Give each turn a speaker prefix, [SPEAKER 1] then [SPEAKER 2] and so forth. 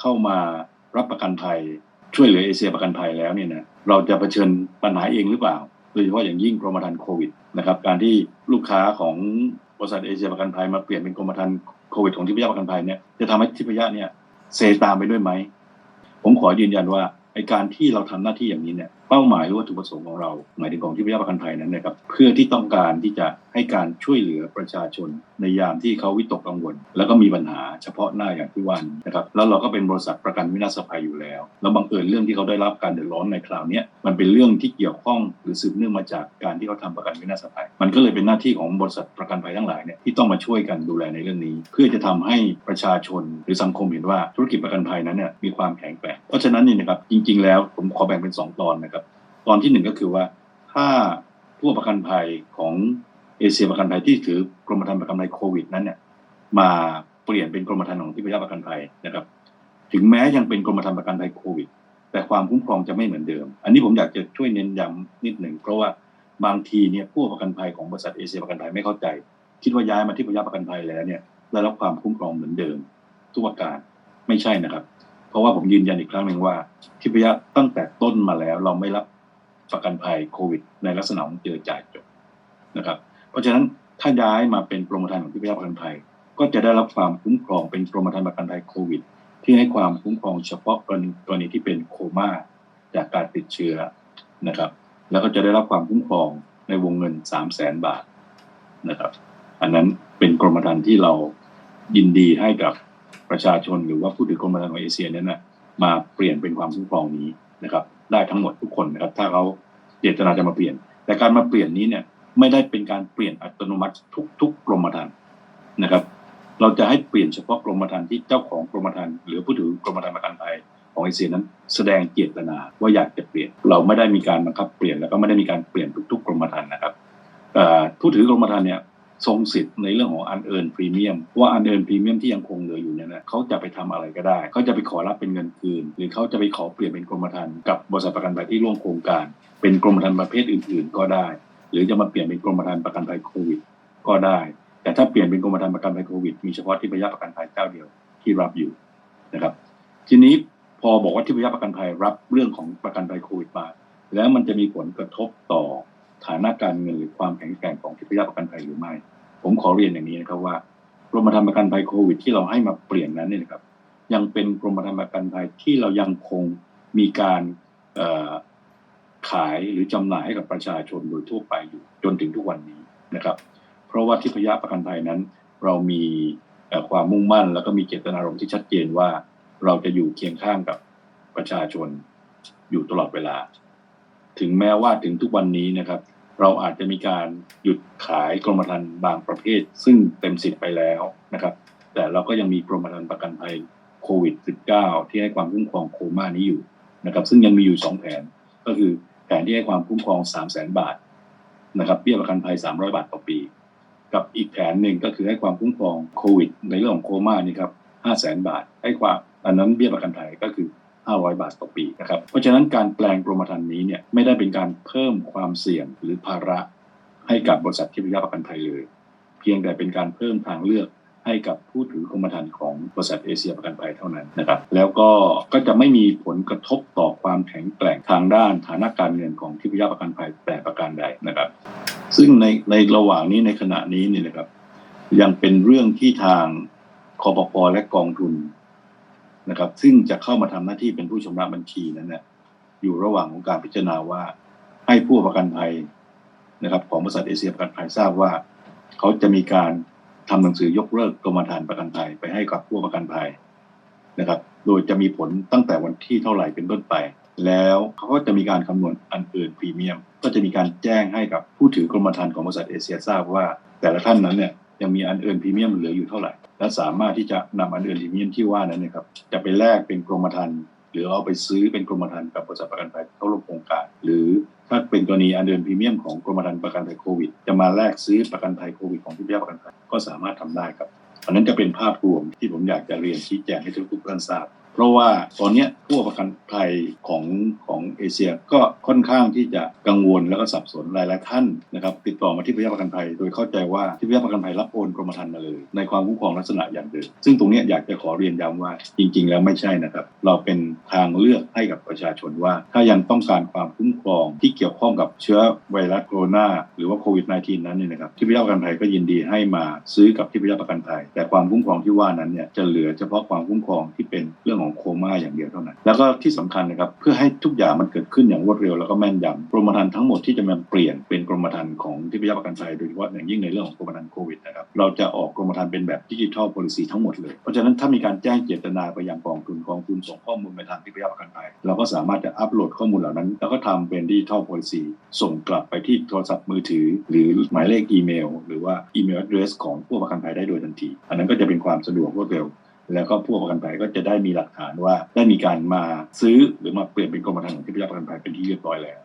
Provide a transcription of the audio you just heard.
[SPEAKER 1] เข้ามารับประกันภัย ช่วยเหลือเอเชียประกันภัยแล้วเนี่ยนะเราจะเผชิญปัญหาเองหรือเปล่าโดยเฉพาะอย่างยิ่งกรมธรรม์โควิดนะครับการที่ลูกค้าของบริษัทเอเชียประกันภัยมาเปลี่ยนเป็นกรมธรรม์โควิดของทิพยประกันภัยเนี่ยจะทำให้ทิพยะเนี่ยเซตามไปด้วยไหมผมขอยืนยันว่าไอการที่เราทำหน้าที่อย่างนี้เนี่ย เป้าหมายหรือวัตถุประสงค์ของเราหมายถึงของที่พยาประกันภัยนั้นนะครับเพื่อที่ต้องการที่จะให้การช่วยเหลือประชาชน ในยามที่เขาวิตกกังวล แล้วก็มีปัญหาเฉพาะหน้าอย่างที่ว่านี้นะครับแล้วเราก็เป็นบริษัทประกันวินาศภัยอยู่แล้วแล้วบังเอิญเรื่องที่เขาได้รับการเดือดร้อนในคราวนี้มันเป็นเรื่องที่เกี่ยวข้องหรือสืบเนื่องมาจากการที่เขาทำประกันวินาศภัย มันก็เลยเป็นหน้าที่ของบริษัทประกันภัยทั้งหลายเนี่ยที่ต้องมาช่วยกันดูแลในเรื่องนี้ เพื่อจะทำให้ประชาชนหรือสังคมเห็นว่าธุรกิจประกันภัยนั้นเนี่ยมีความแข็งแกร่งเพราะฉะนั้นนี่นะครับจริง ๆ แล้วผมขอแบ่งเป็นสองตอนนะครับ ตอนที่หนึ่งก็คือว่า ถ้าผู้ประกันภัยของเอเชียประกันภัยที่ถือกรมธรรม์ประกันภัยโควิดนั้นเนี่ยมาเปลี่ยนเป็นกรมธรรม์ของที่พยาประกันภัยนะครับ ถึงแม้ยังเป็นกรมธรรม์ประกันภัยโควิด แต่ความคุ้มครองจะไม่เหมือนเดิม อันนี้ผมอยากจะช่วยเน้นย้ำนิดหนึ่งเพราะว่าบางทีเนี่ยผู้ประกันภัยของบริษัทเอเชียประกันภัยไม่เข้าใจ คิดว่าย้ายมาที่พยาประกันภัยแล้วเนี่ยได้รับความคุ้มครองเหมือนเดิม ทุกประการไม่ใช่นะครับ เพราะว่าผมยืนยันอีกครั้งหนึ่งว่าทิพยะตั้งแต่ต้นมาแล้วเราไม่รับ ประกันภัยโควิด ในลักษณะของเจอจ่ายจบนะครับ เพราะฉะนั้นถ้าย้ายมาเป็นกรมธรรม์ของทิพยะประกันภัย ก็จะได้รับความคุ้มครองเป็นกรมธรรม์ประกันภัยโควิด ที่ให้ความคุ้มครองเฉพาะกรณีกรณีที่เป็นโคม่าจากการติดเชื้อนะครับ แล้วก็จะได้รับความคุ้มครองในวงเงิน3 0 0แสนบาทนะครับ อันนั้นเป็นกรมธรรม์ที่เรายินดีให้กับประชาชนหรือว่าผู้ถือกรมธรรม์ของเอเชียนั้นนะมาเปลี่ยนเป็นความคุ้มครองนี้นะครับ ได้ทั้งหมดทุกคนนะครับ ถ้าเขาเจตนาจะมาเปลี่ยน แต่การมาเปลี่ยนนี้เนี่ยไม่ได้เป็นการเปลี่ยนอัตโนมัติทุกๆกกรมธรรม์นะครับ เราจะให้เปลี่ยนเฉพาะกรมธรรม์ที่เจ้าของกรมธรรม์หรือผู้ถือกรมธรรม์ประกันภัยของเอเชียนั้น แสดงเจตนาว่าอยากจะเปลี่ยน เราไม่ได้มีการบังคับเปลี่ยนแล้วก็ไม่ได้มีการเปลี่ยนทุก ๆ กรมธรรม์นะครับผู้ถือกรมธรรม์เนี่ยทรงสิทธิ์ในเรื่องของ unearned premium ว่า unearned premium ที่ยังคงเหลืออยู่ เขาจะไปทำอะไรก็ได้ เขาจะไปขอรับเป็นเงินคืน หรือเขาจะไปขอเปลี่ยนเป็นกรมธรรม์กับบริษัทประกันภัยที่ร่วมโครงการ เป็นกรมธรรม์ประเภทอื่น ๆ ก็ได้ หรือจะมาเปลี่ยนเป็นกรมธรรม์ประกันภัยโควิด ก็ได้ แต่ถ้าเปลี่ยนเป็นกรมธรรม์ประกันภัยโควิดมีเฉพาะที่พยาประกันภัยเจ้าเดียวที่รับอยู่นะครับ ทีนี้พอบอกว่าที่พยาประกันภัยรับเรื่องของประกันภัยโควิดมาแล้วมันจะมีผลกระทบต่อฐานะการเงินหรือความแข็งแกร่งของที่พยาประกันภัยหรือไม่ ผมขอเรียนอย่างนี้นะครับว่า กรมธรรม์ประกันภัยโควิด ที่เราให้มาเปลี่ยนนั้นเนี่ยครับยังเป็นกรมธรรม์ประกันภัยที่เรายังคงมีการขายหรือจำหน่ายให้กับประชาชนโดยทั่วไปอยู่จนถึงทุกวันนี้นะครับ เพราะว่าทิพยประกันภัยนั้น เรามีความมุ่งมั่น แล้วก็มีเจตนารมณ์ที่ชัดเจนว่าเราจะอยู่เคียงข้างกับประชาชนอยู่ตลอดเวลา ถึงแม้ว่าถึงทุกวันนี้นะครับ เราอาจจะมีการหยุดขายกรมธรรม์บางประเภท ซึ่งเต็มสิทธิ์ไปแล้วนะครับแต่เราก็ยังมีกรมธรรม์ประกันภัยโควิด -19 ที่ให้ความคุ้มครองโคม่านี้อยู่นะครับซึ่งยังมีอยู่สองแผน ก็คือแผนที่ให้ความคุ้มครอง 3 0 0 0 0 0 บาทนะครับเบี้ยประกันภัย 300 บาทต่อปี กับอีกแผนหนึ่งก็คือให้ความคุ้มครองโควิด ในเรื่องของโคม่านี่ครับ 5 0 0 0 0 0 บาท ให้ความอันนั้นเบี้ยประกันภัยก็คือ 500 บาทต่อปีนะครับ เพราะฉะนั้นการแปลงกรมธรรม์นี้เนี่ยไม่ได้เป็นการเพิ่มความเสี่ยงหรือภาระให้กับบริษัทที่พยาประกันภัยเลย เพียงแต่เป็นการเพิ่มทางเลือกให้กับผู้ถือกรมธรรม์ของบริษัทเอเชียประกันภัยเท่านั้นนะครับ แล้วก็ก็จะไม่มีผลกระทบต่อความแข็งแกร่งทางด้านฐานะการเงินของที่พยาประกันภัยแต่ประการใดนะครับ ซึ่งในในระหว่างนี้ในขณะนี้เนี่ยนะครับ ยังเป็นเรื่องที่ทางคอปปและกองทุน นะครับ ซึ่งจะเข้ามาทำหน้าที่เป็นผู้ชำระบัญชีนั้นเนี่ยอยู่ระหว่างของการพิจารณาว่าให้ผู้ประกันภัยนะครับ ของบริษัทเอเชียประกันภัยทราบว่า เขาจะมีการทำหนังสือยกเลิกกรมธรรม์ประกันภัยไปให้กับผู้ประกันภัยนะครับ โดยจะมีผลตั้งแต่วันที่เท่าไหร่เป็นต้นไป แล้วเขาก็จะมีการคำนวณอันเอินพรีเมียม ก็จะมีการแจ้งให้กับผู้ถือกรมธรรม์ของบริษัทเอเชียทราบว่า แต่ละท่านนั้นเนี่ย ยังมีอันเอินพรีเมียมเหลืออยู่เท่าไหร่ และสามารถที่จะนำอันเอินพรีเมียมที่ว่านั้นนะครับจะไปแลกเป็นกรมธรรม์หรือเอาไปซื้อเป็นกรมธรรม์กับบริษัทประกันภัยเข้าร่วมโครงการ หรือถ้าเป็นกรณีอันเดินพรีเมียมของกรมธรรม์ประกันภัยโควิด จะมาแลกซื้อประกันภัยโควิดของที่เบี้ยประกันภัยก็สามารถทำได้ครับอันนั้นจะเป็นภาพรวมที่ผมอยากจะเรียนชี้แจงให้ทุกท่านทราบ เพราะว่าตอนนี้ผู้ประกันภัยของของเอเชียก็ค่อนข้างที่จะกังวลแล้วก็สับสนหลายๆท่านนะครับติดต่อมาที่พยาประกันภัย โดยเข้าใจว่าที่พยาประกันภัยรับโอนกรมธรรม์มาเลย ในความคุ้มครองลักษณะอย่างเดิมซึ่งตรงนี้อยากจะขอเรียนย้ำว่าจริง ๆ แล้วไม่ใช่นะครับ เราเป็นทางเลือกให้กับประชาชนว่า ถ้ายังต้องการความคุ้มครองที่เกี่ยวข้องกับเชื้อไวรัสโคโรนาหรือว่าโควิด -19 นั้นเนี่ยนะครับที่พยาประกันภัยก็ยินดีให้มาซื้อกับที่พิพยาประกันภัย แต่ความคุ้มครองที่ว่านั้นเนี่ยจะเหลือเฉพาะความคุ้มครองที่เป็นเรื่องของโคม่าอย่างเดียวเท่านั้น แล้วก็ที่สำคัญนะครับเพื่อให้ทุกอย่างมันเกิดขึ้นอย่างรวดเร็วแล้วก็แม่นยำกรมธรรม์ทั้งหมดที่จะมาเปลี่ยนเป็นกรมธรรม์ของที่พยาประกันภัยโดยเฉพาะอย่างยิ่งในเรื่องของกรมธรรม์โควิดนะครับเราจะออกกรมธรรม์เป็นแบบดิจิทัล policy ทั้งหมดเลยเพราะฉะนั้นถ้ามีการแจ้งเจตนาไปยังกองทุนกองทุนส่งข้อมูลไปทางที่พยาประกันภัยเราก็สามารถจะอัปโหลดข้อมูลเหล่านั้น แล้วก็ทำเป็นดิจิทัล policy ส่งกลับไปที่โทรศัพท์มือถือ หรือหมายเลขอีเมล หรือว่าอีเมล address ของผู้ประกันภัยได้โดยทันที อันนั้นก็จะเป็นความสะดวกรวดเร็ว แล้วก็ผู้ประกันภัยก็จะได้มีหลักฐานว่าได้มีการมาซื้อหรือมาเปลี่ยนเป็นกรมธรรม์ของที่พิพยาประกันภัยเป็นที่เรียบร้อยแล้ว